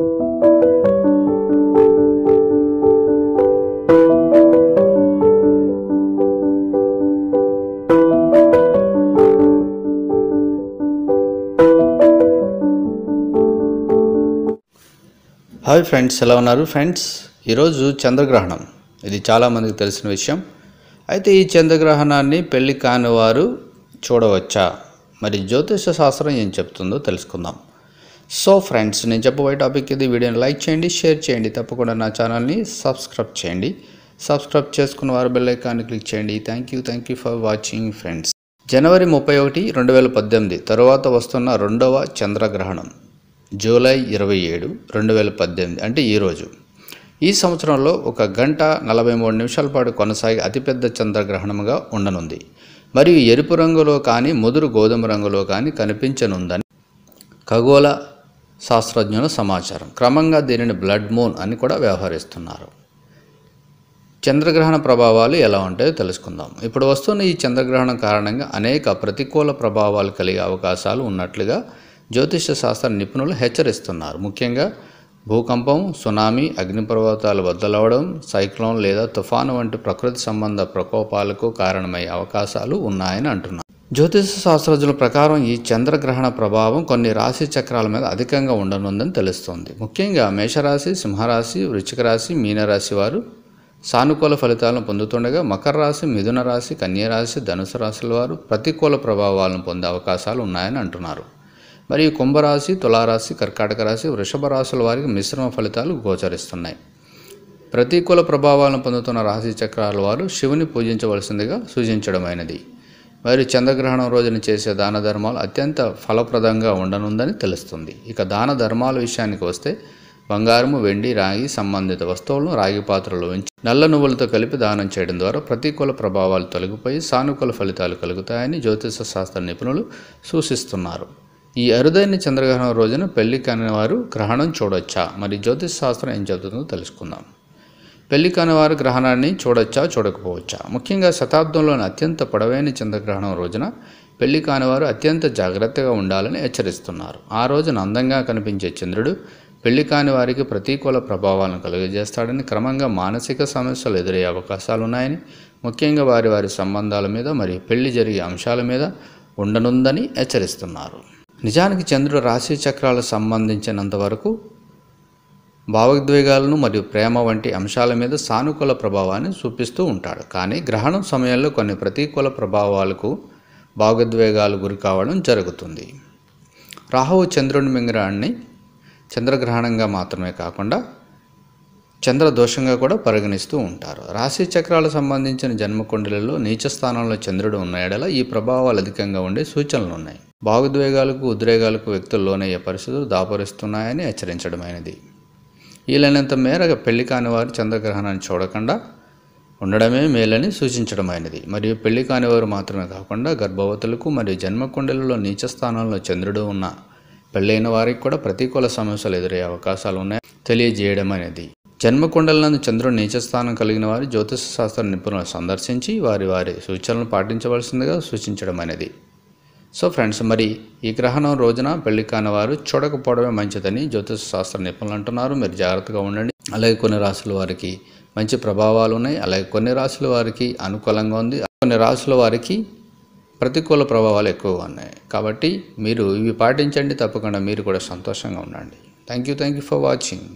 Hi friends ఎలా ఉన్నారు friends? ఈరోజు చంద్రగ్రహణం. ఇది చాలామందికి తెలిసిన విషయం. అయితే ఈ చంద్రగ్రహణాన్ని పెళ్ళి కాని వారు చూడవచ్చా? మరి జ్యోతిష శాస్త్రం ఏం చెప్తుందో తెలుసుకుందాం. సో ఫ్రెండ్స్ నేను చెప్పబోయే టాపిక్ ఇది. వీడియోని లైక్ చేయండి షేర్ చేయండి. తప్పకుండా నా ఛానల్ని సబ్స్క్రైబ్ చేయండి. సబ్స్క్రైబ్ చేసుకున్న వారు బెల్ ఐకాన్ని క్లిక్ చేయండి. Thank you thank you for watching friends జనవరి ముప్పై ఒకటి రెండు వేల పద్దెనిమిది. తరువాత వస్తున్న రెండవ చంద్రగ్రహణం జూలై ఇరవై ఏడు రెండు వేల పద్దెనిమిది. అంటే ఈరోజు ఈ సంవత్సరంలో ఒక గంట నలభై మూడు నిమిషాల పాటు కొనసాగి అతిపెద్ద చంద్రగ్రహణముగా ఉండనుంది. మరియు ఎరుపు రంగులో కానీ ముదురు గోధుమ రంగులో కానీ కనిపించనుందని ఖగోళ శాస్త్రజ్ఞుల సమాచారం. క్రమంగా దీనిని బ్లడ్ మూన్ అని కూడా వ్యవహరిస్తున్నారు. చంద్రగ్రహణ ప్రభావాలు ఎలా ఉంటాయో తెలుసుకుందాం. ఇప్పుడు వస్తున్న ఈ చంద్రగ్రహణం కారణంగా అనేక ప్రతికూల ప్రభావాలు కలిగే అవకాశాలు ఉన్నట్లుగా జ్యోతిష శాస్త్ర నిపుణులు హెచ్చరిస్తున్నారు. ముఖ్యంగా భూకంపం సునామీ అగ్నిపర్వతాలు బద్దలవడం సైక్లోన్ లేదా తుఫాను వంటి ప్రకృతి సంబంధ ప్రకోపాలకు కారణమయ్యే అవకాశాలు ఉన్నాయని అంటున్నారు. జ్యోతిష శాస్త్రజ్ఞుల ప్రకారం ఈ చంద్రగ్రహణ ప్రభావం కొన్ని రాశి చక్రాల మీద అధికంగా ఉండనుందని తెలుస్తోంది. ముఖ్యంగా మేషరాశి సింహరాశి వృశ్చిక రాశి మీనరాశి వారు సానుకూల ఫలితాలను పొందుతుండగా మకర రాశి మిథున రాశి కన్యరాశి ధనుసు రాశుల వారు ప్రతికూల ప్రభావాలను పొందే అవకాశాలు ఉన్నాయని అంటున్నారు. మరియు కుంభరాశి తులారాశి కర్కాటక రాశి వృషభ రాశుల వారికి మిశ్రమ ఫలితాలు గోచరిస్తున్నాయి. ప్రతికూల ప్రభావాలను పొందుతున్న రాశి చక్రాల వారు శివుని పూజించవలసిందిగా సూచించడమైనది. మరియు చంద్రగ్రహణం రోజున చేసే దాన ధర్మాలు అత్యంత ఫలప్రదంగా ఉండనుందని తెలుస్తుంది. ఇక దాన ధర్మాల విషయానికి వస్తే బంగారము వెండి రాగి సంబంధిత వస్తువులను రాగి పాత్రలో ఉంచి నల్ల నువ్వులతో కలిపి దానం చేయడం ద్వారా ప్రతికూల ప్రభావాలు తొలగిపోయి సానుకూల ఫలితాలు కలుగుతాయని జ్యోతిష శాస్త్ర నిపుణులు సూచిస్తున్నారు. ఈ అరుదైన చంద్రగ్రహణం రోజున పెళ్ళి కాని వారు గ్రహణం చూడొచ్చా? మరి జ్యోతిష శాస్త్రం ఏం చెబుతుందో తెలుసుకుందాం. పెళ్ళి కానివారు గ్రహణాన్ని చూడొచ్చా చూడకపోవచ్చా? ముఖ్యంగా శతాబ్దంలోని అత్యంత పొడవైన చంద్రగ్రహణం రోజున పెళ్ళి కానివారు అత్యంత జాగ్రత్తగా ఉండాలని హెచ్చరిస్తున్నారు. ఆ రోజున అందంగా కనిపించే చంద్రుడు పెళ్ళి కాని వారికి ప్రతికూల ప్రభావాలను కలుగజేస్తాడని క్రమంగా మానసిక సమస్యలు ఎదురయ్యే అవకాశాలు ఉన్నాయని ముఖ్యంగా వారి వారి సంబంధాల మీద మరియు పెళ్ళి జరిగే అంశాల మీద ఉండనుందని హెచ్చరిస్తున్నారు. నిజానికి చంద్రుడు రాశి చక్రాలకు సంబంధించినంత వరకు భావోద్వేగాలను మరియు ప్రేమ వంటి అంశాల మీద సానుకూల ప్రభావాన్ని చూపిస్తూ ఉంటాడు. కానీ గ్రహణం సమయంలో కొన్ని ప్రతికూల ప్రభావాలకు భావోద్వేగాలు గురి కావడం జరుగుతుంది. రాహువు చంద్రుని మింగరాన్ని చంద్రగ్రహణంగా మాత్రమే కాకుండా చంద్ర దోషంగా కూడా పరిగణిస్తూ ఉంటారు. రాశి చక్రాలకు సంబంధించిన జన్మకుండలలో నీచ స్థానంలో చంద్రుడు ఉన్న ఎడల ఈ ప్రభావాలు అధికంగా ఉండే సూచనలు ఉన్నాయి. భావోద్వేగాలకు ఉద్రేగాలకు వ్యక్తులు లోనయ్యే పరిస్థితులు దాపరిస్తున్నాయని హెచ్చరించడమైనది. వీలైనంత మేరకు పెళ్ళి కాని వారు చంద్రగ్రహణాన్ని చూడకుండా ఉండడమే మేలని సూచించడమైనది మరియు పెళ్ళి కానివారు మాత్రమే కాకుండా గర్భవతులకు మరియు జన్మకుండలలో నీచ స్థానంలో చంద్రుడు ఉన్న పెళ్ళైన వారికి కూడా ప్రతికూల సమస్యలు ఎదురయ్యే అవకాశాలు ఉన్నాయి. తెలియజేయడం అనేది. జన్మకుండలందు చంద్రుడు నీచస్థానం కలిగిన వారి జ్యోతిష శాస్త్ర నిపుణులను సందర్శించి వారి వారి సూచనలను పాటించవలసిందిగా సూచించడం అనేది. సో ఫ్రెండ్స్ మరి ఈ గ్రహణం రోజున పెళ్ళి కాని వారు చూడకపోవడమే మంచిదని జ్యోతిష శాస్త్ర నిపుణులు అంటున్నారు. మీరు జాగ్రత్తగా ఉండండి. అలాగే కొన్ని రాసుల వారికి మంచి ప్రభావాలు ఉన్నాయి. అలాగే కొన్ని రాసుల వారికి అనుకూలంగా ఉంది. కొన్ని రాసుల వారికి ప్రతికూల ప్రభావాలు ఎక్కువగా ఉన్నాయి. కాబట్టి మీరు ఇవి పాటించండి. తప్పకుండా మీరు కూడా సంతోషంగా ఉండండి. Thank you thank you for watching